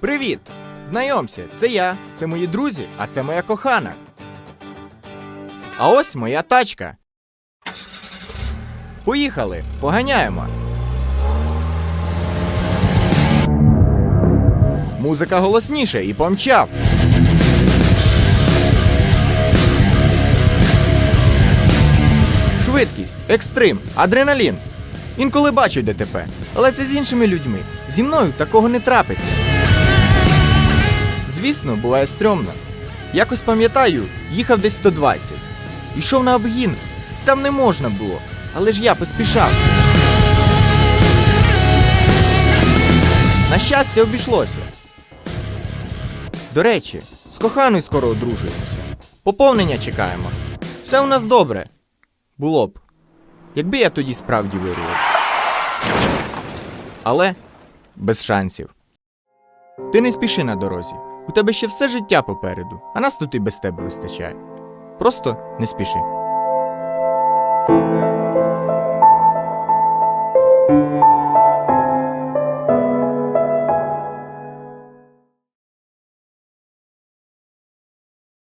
Привіт! Знайомся, це я, це мої друзі, а це моя кохана. А ось моя тачка. Поїхали, поганяємо. Музика голосніше і помчав. Швидкість, екстрим, адреналін. Інколи бачу ДТП, але це з іншими людьми. Зі мною такого не трапиться. Звісно, буває стрьомно. Якось пам'ятаю, їхав десь 120. Йшов на обгін. Там не можна було, але ж я поспішав. На щастя, обійшлося. До речі, з коханою скоро одружуємося. Поповнення чекаємо. Все у нас добре. Було б. Якби я тоді справді вирував. Але без шансів. Ти не спіши на дорозі. У тебе ще все життя попереду, а нас тут і без тебе вистачає. Просто не спіши.